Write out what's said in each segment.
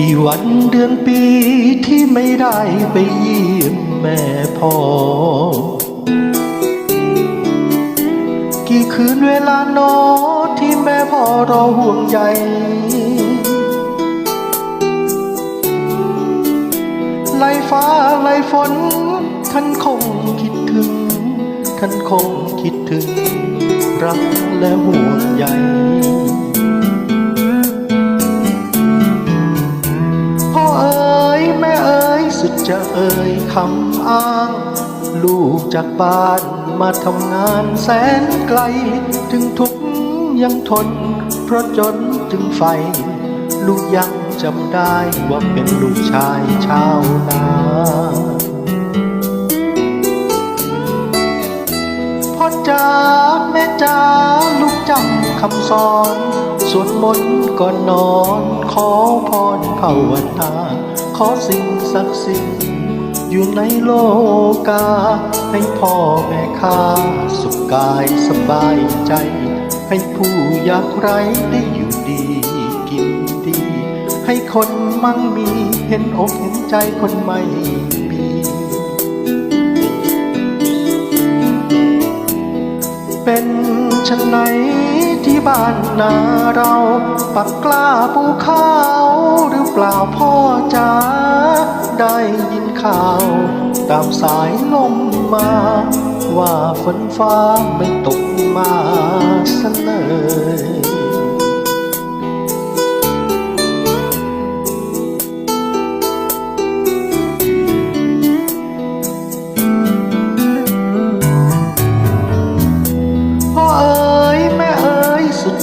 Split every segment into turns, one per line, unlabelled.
กี่วันเดือนปีที่ไม่ได้ไปเยี่ยมแม่พ่อ กี่คืนเวลานอที่แม่พ่อรอห่วงใยไล่ฟ้าไล่ฝนท่านคงคิดถึง ท่านคงคิดถึง รักและห่วงใย จะเอ่ยคำอ้าง ลูกจากบ้านมาทำงานแสนไกล ถึงทุกยังทน เพราะจนถึงไฟ ลูกยังจำได้ว่าเป็นลูกชายชาวนา คำสอนสวดมนต์ก่อนนอน ขอพรภาวนาขอสิ่งศักดิ์สิทธิ์อยู่ในโลกา ให้พ่อแม่ข้าสุขกายสบายใจ ให้ผู้ยากไร้ได้อยู่ดีกินดี ให้คนมั่งมีเห็นอกเห็นใจคนไม่มีเป็น ฉันไหนที่บ้านนาเราปักกล้าปูข้าวหรือเปล่าพ่อจ๋าได้ยินข่าว ตามสายลมมา ว่าฝนฟ้าไม่ตกมาซะเลย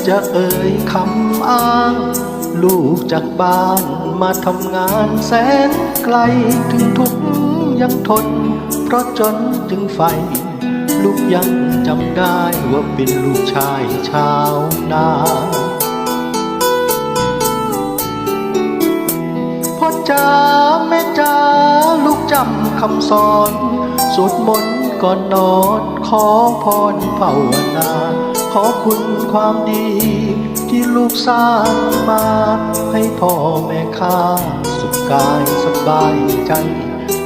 จะเอ่ยคำอ้าง ลูกจากบ้านมาทำงานแสนไกลถึงทุกยังทน เพราะจนจึงไฟ ลูกยังจำได้ว่าเป็นลูกชายชาวนาพ่อจ๋าแม่จ๋าลูกจำคำสอนสวดมนต์ก่อนนอนขอพรภาวนา ขอคุณความดี ที่ลูกสร้างมา ให้พ่อแม่ข้าสุขกายสบายใจ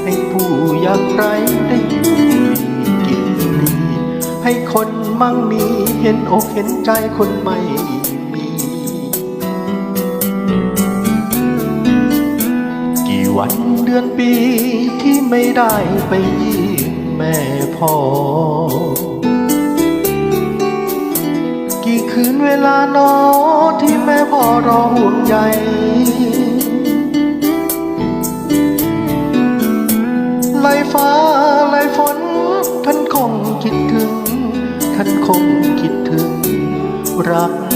ให้ผู้ยากไร้ได้อยู่ดีกินดีให้คนมั่งมีเห็นอกเห็นใจคนไม่มีกี่วันเดือนปีที่ไม่ได้ไปเยี่ยมแม่พ่อ คืนเวลานอที่แม่พ่อรอห่วงใยไล่ฟ้าไล่ฝน ท่านคงคิดถึง ท่านคงคิดถึง รัก